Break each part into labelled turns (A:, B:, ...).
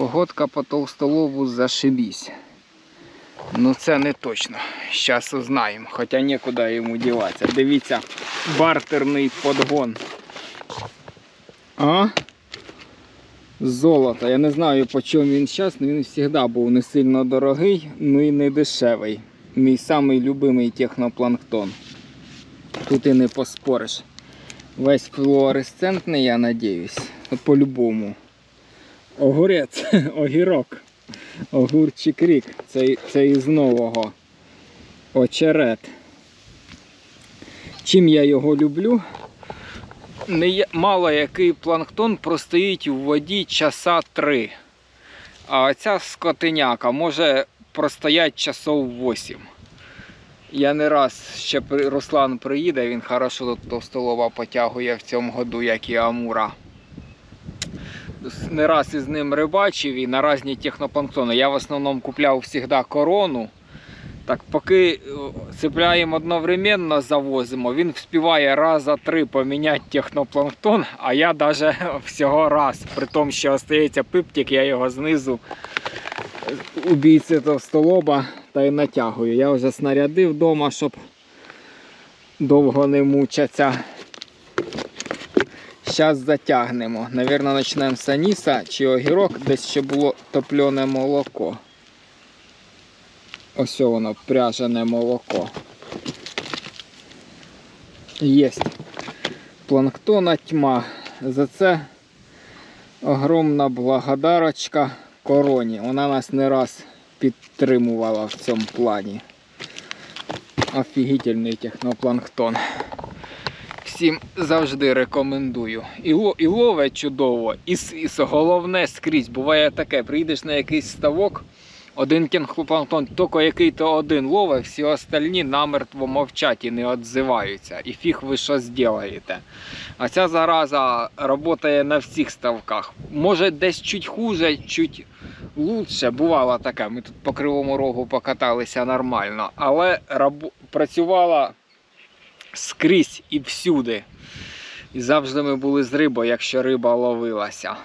A: Погодка по толстолобу зашибісь. Ну це не точно. Зараз узнаємо, хоча нікуди йому діватися. Дивіться, бартерний подгон. А? Золото. Я не знаю по чому він зараз, але він завжди був не сильно дорогий, ну і не дешевий. Мій самий любимий технопланктон. Тут і не поспориш. Весь флуоресцентний, я надіюсь. По-любому. Огурець, огірок. Огурчик рік. Це, із нового. Очерет. Чим я його люблю? Мало який планктон простоїть у воді часа три. А ця скотиняка може простоять часов 8. Я не раз ще Руслан приїде, він хорошо тут товстолова потягує в цьому году, як і Амура. Не раз із ним рибачив і на різні технопланктони. Я в основному купляв завжди корону. Так, поки е, цепляємо одновременно, завозимо, він вспіває раза три поміняти технопланктон, а я навіть всього раз. При тому, що остається пиптик, я його знизу е, убійці товстолоба та й натягую. Я вже снарядив вдома, щоб довго не мучатися. Зараз затягнемо. Навірно, почнемо з аніса чи огірок, десь ще було топлене молоко. Ось воно, пряжене молоко. Єсть. Планктона тьма. За це огромна благодарочка короні. Вона нас не раз підтримувала в цьому плані. Офігітельний технопланктон. Всім завжди рекомендую. І, і ловить чудово, і, і головне скрізь. Буває таке, приїдеш на якийсь ставок, один кінгпланктон, тільки який-то один ловить, всі остальні намертво мовчать і не відзиваються. І фіг ви що зробите. А ця зараза працює на всіх ставках. Може десь чуть хуже, чуть лучше. Бувало таке. Ми тут по кривому рогу покаталися нормально, але рабо- працювала скрізь і всюди. І завжди ми були з рибою, якщо риба ловилася.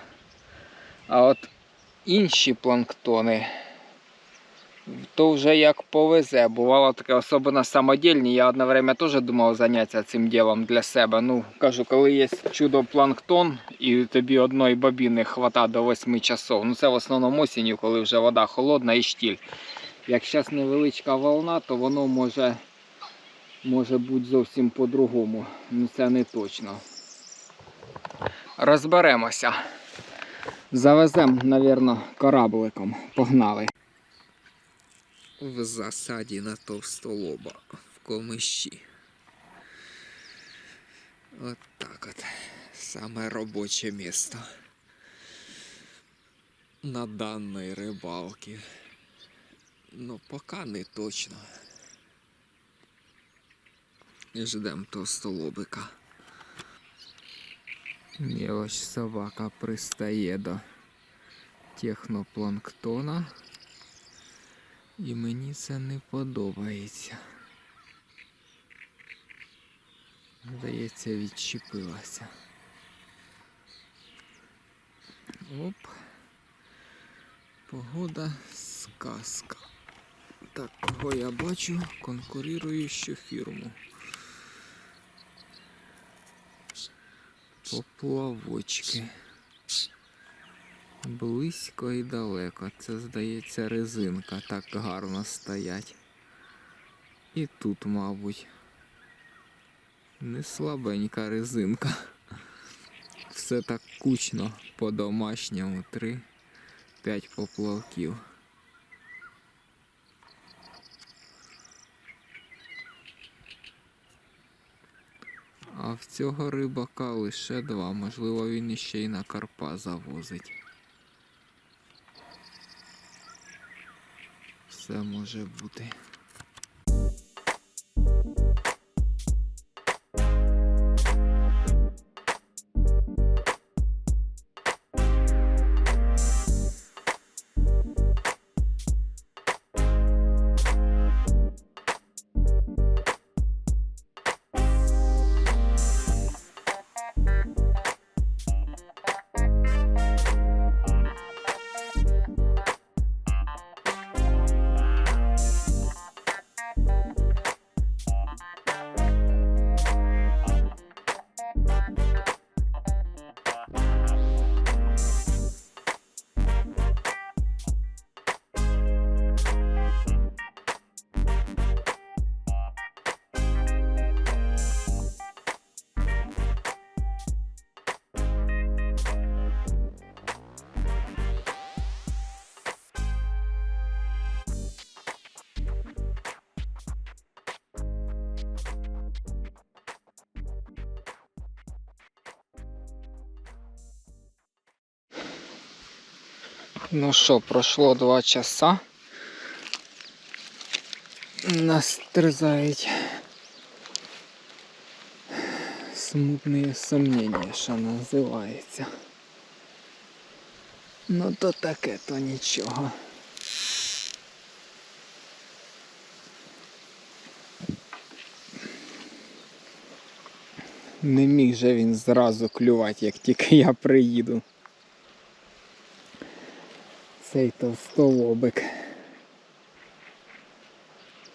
A: А от інші планктони, то вже як повезе. Бувало таке, особливо самодільні. Я одне время теж думав зайнятися цим ділом для себе. Ну, кажу, коли є чудо планктон і тобі одної бобіни хвата до 8 часов. Ну це в основному осінню, коли вже вода холодна і штіль. Як зараз невеличка волна, то воно може може бути зовсім по-другому. Ну це не точно. Розберемося. Завеземо, мабуть, корабликом. Погнали. В засаді на товстолоба в комищі. От так от. Саме робоче місто. На даної рибалки. Ну, поки не точно. І ждем товстолобика. І ось собака пристає до технопланктона. І мені це не подобається. Здається, відчепилася. Оп. Погода сказка. Так, кого я бачу? Конкуруючу фірму. Поплавочки. Близько і далеко. Це, здається, резинка так гарно стоять. І тут, мабуть. Не слабенька резинка. Все так кучно по-домашньому. Три, п'ять поплавків. В цього рибака лише два. Можливо, він іще й на карпа завозить. Все може бути. Ну що, пройшло два часа. Нас терзають смутні сомнення, що називається. Ну то таке, то нічого. Не міг же він зразу клювати, як тільки я приїду. Цей товстолобик.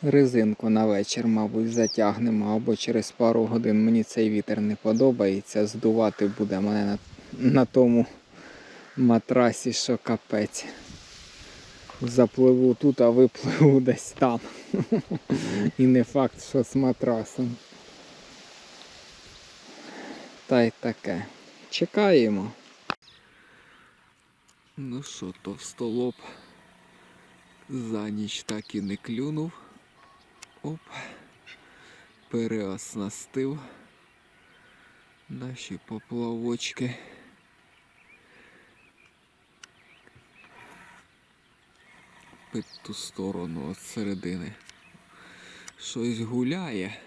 A: Резинку на вечір, мабуть, затягнемо або через пару годин. Мені цей вітер не подобається. Здувати буде мене на, на тому матрасі, що капець. Запливу тут, а випливу десь там. І не факт, що з матрасом. Та й таке. Чекаємо. Ну що, товстолоб за ніч так і не клюнув. Оп. Переоснастив наші поплавочки. Під ту сторону від середини. Щось гуляє.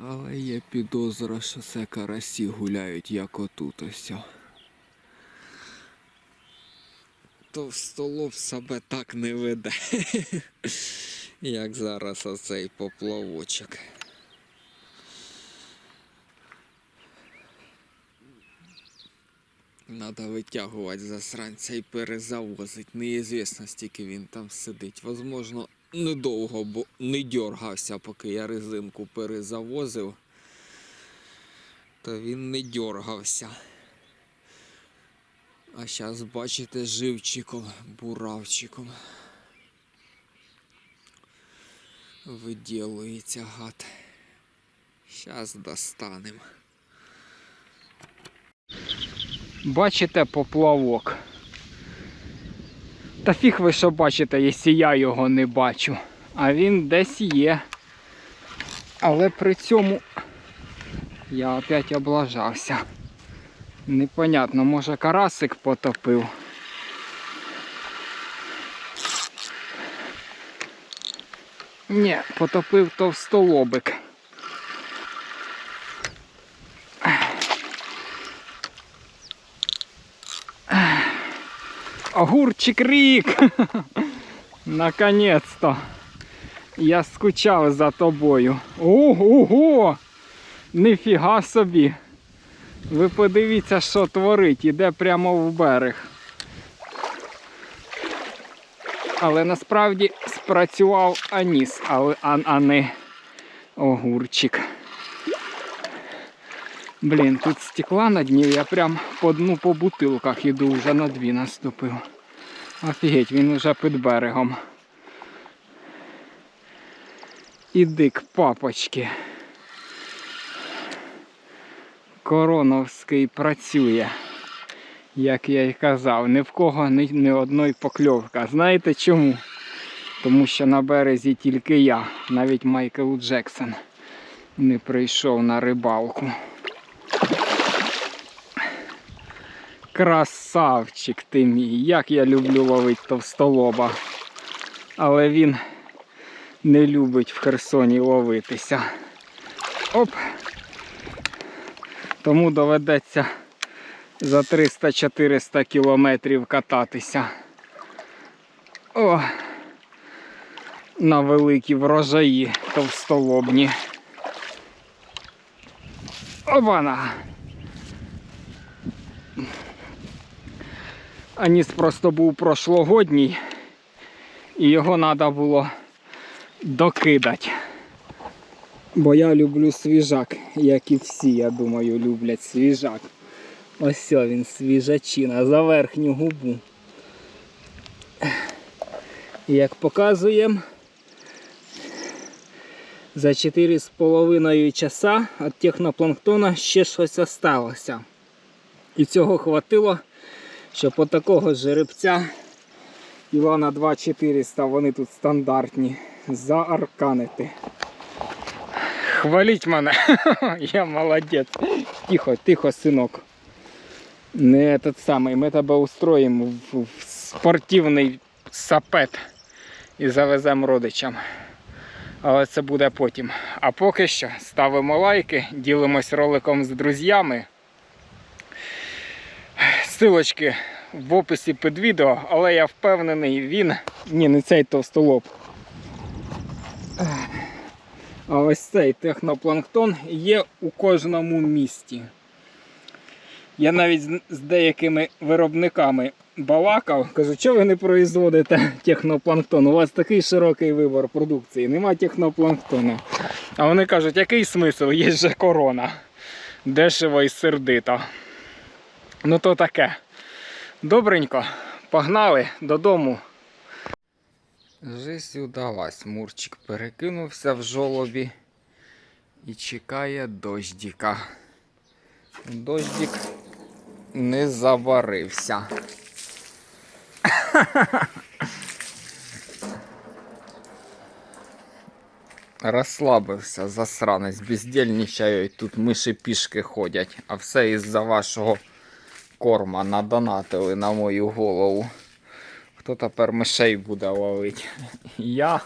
A: Але є підозра, що це карасі гуляють, як отут ось. Товстолоб себе так не веде, як зараз оцей поплавочок. Надо витягувати засранця і перезавозить. Неізвісно, стільки він там сидить. Возможно, недовго, бо не дергався, поки я резинку перезавозив. То він не дергався. А зараз бачите живчиком, буравчиком. Виділується гад. Зараз достанемо. Бачите поплавок. Та фіг ви що бачите, якщо я його не бачу. А він десь є. Але при цьому я опять облажався. Непонятно, може карасик потопив. Ні, потопив товстолобик. Огурчик рік! Наконець-то. Я скучав за тобою. Ого! Ніфіга собі. Ви подивіться, що творить, іде прямо в берег. Але насправді спрацював аніс, але, а, а не огурчик. Блін, тут стекла на дні, я прям по дну по бутилках іду, вже на дві наступив. Офігеть, він уже під берегом. Іди к папочки. Короновський працює, як я й казав, ні в кого ні, ні одної покльовка. Знаєте чому? Тому що на березі тільки я, навіть Майкл Джексон не прийшов на рибалку. Красавчик ти мій, як я люблю ловити товстолоба. Але він не любить в Херсоні ловитися. Оп! Тому доведеться за 300-400 кілометрів кататися. О! На великі врожаї товстолобні. Обана! Аніс просто був прошлогодній і його треба було докидати. Бо я люблю свіжак, як і всі, я думаю, люблять свіжак. Ось він свіжачина за верхню губу. Як показуємо, за 4,5 часа від технопланктона ще щось осталося. І цього хватило, щоб от такого жеребця Івана 2400, вони тут стандартні, заарканити. Хваліть мене, я молодець. Тихо, тихо, синок. не этот самий. Ми тебе устроїмо в, спортивний сапет і завеземо родичам. Але це буде потім. А поки що ставимо лайки, ділимось роликом з друзями. Силочки в описі під відео, але я впевнений, він. Ні, не цей товстолоб. А ось цей технопланктон є у кожному місті. Я навіть з- деякими виробниками балакав, кажу, що ви не производите технопланктон? У вас такий широкий вибір продукції, нема технопланктона. А вони кажуть, який смисл? Є же корона. Дешево і сердито. Ну то таке. Добренько, погнали додому. Жизнь удалась. Мурчик перекинувся в жолобі і чекає дождіка. Дождик не заварився. Розслабився, засранець, бездельничають, тут миші пішки ходять, а все із-за вашого корма надонатили на мою голову. Хто тепер мишей буде ловити? Я.